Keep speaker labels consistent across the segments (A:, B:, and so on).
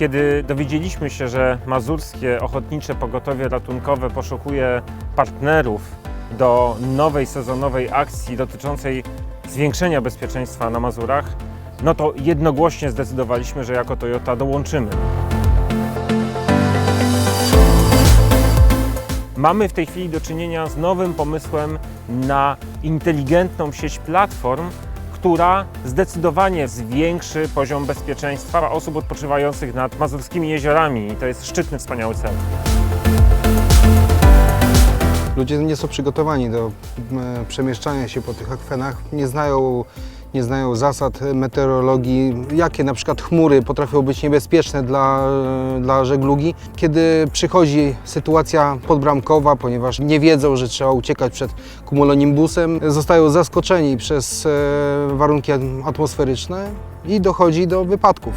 A: Kiedy dowiedzieliśmy się, że Mazurskie Ochotnicze Pogotowie Ratunkowe poszukuje partnerów do nowej sezonowej akcji dotyczącej zwiększenia bezpieczeństwa na Mazurach, no to jednogłośnie zdecydowaliśmy, że jako Toyota dołączymy. Mamy w tej chwili do czynienia z nowym pomysłem na inteligentną sieć platform, która zdecydowanie zwiększy poziom bezpieczeństwa osób odpoczywających nad mazurskimi jeziorami. I to jest szczytny, wspaniały cel.
B: Ludzie nie są przygotowani do e, przemieszczania się po tych akwenach, nie znają, nie znają zasad meteorologii, jakie na przykład chmury potrafią być niebezpieczne dla, dla żeglugi. Kiedy przychodzi sytuacja podbramkowa, ponieważ nie wiedzą, że trzeba uciekać przed cumulonimbusem, zostają zaskoczeni przez e, warunki atmosferyczne i dochodzi do wypadków.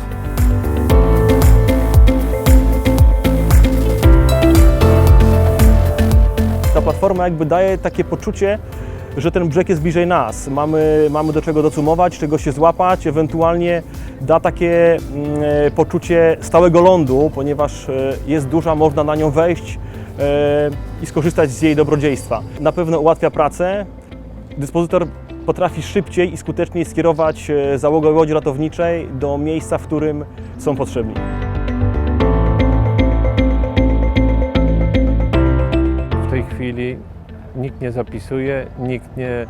C: Ta platforma jakby daje takie poczucie, że ten brzeg jest bliżej nas. Mamy, mamy do czego documować, czego się złapać, ewentualnie da takie mm, e, poczucie stałego lądu, ponieważ e, jest duża, można na nią wejść e, i skorzystać z jej dobrodziejstwa. Na pewno ułatwia pracę. Dyspozytor potrafi szybciej i skuteczniej skierować załogę łodzi ratowniczej do miejsca, w którym są potrzebni.
D: Nikt nie zapisuje, nikt nie,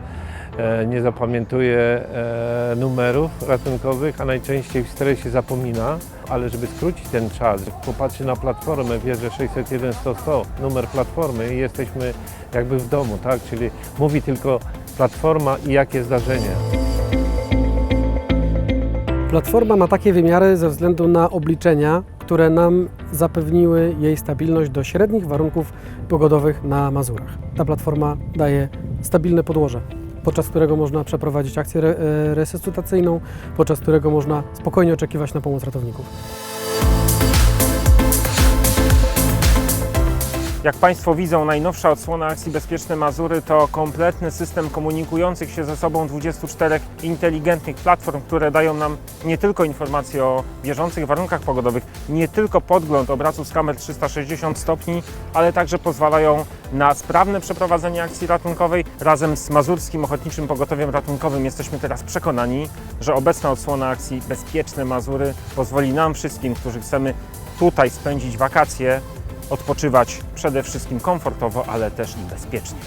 D: e, nie zapamiętuje e, numerów ratunkowych, a najczęściej w stresie zapomina. Ale żeby skrócić ten czas, popatrzy na platformę, wie, że 601 100 100 numer platformy i jesteśmy jakby w domu, tak? Czyli mówi tylko platforma i jakie zdarzenie.
E: Platforma ma takie wymiary ze względu na obliczenia, które nam zapewniły jej stabilność do średnich warunków pogodowych na Mazurach. Ta platforma daje stabilne podłoże, podczas którego można przeprowadzić akcję e, resuscytacyjną, podczas którego można spokojnie oczekiwać na pomoc ratowników.
A: Jak Państwo widzą, najnowsza odsłona akcji Bezpieczne Mazury to kompletny system komunikujących się ze sobą 24 inteligentnych platform, które dają nam nie tylko informacje o bieżących warunkach pogodowych, nie tylko podgląd obrazów z kamer 360 stopni, ale także pozwalają na sprawne przeprowadzenie akcji ratunkowej. Razem z Mazurskim Ochotniczym Pogotowiem Ratunkowym jesteśmy teraz przekonani, że obecna odsłona akcji Bezpieczne Mazury pozwoli nam wszystkim, którzy chcemy tutaj spędzić wakacje, odpoczywać przede wszystkim komfortowo, ale też bezpiecznie.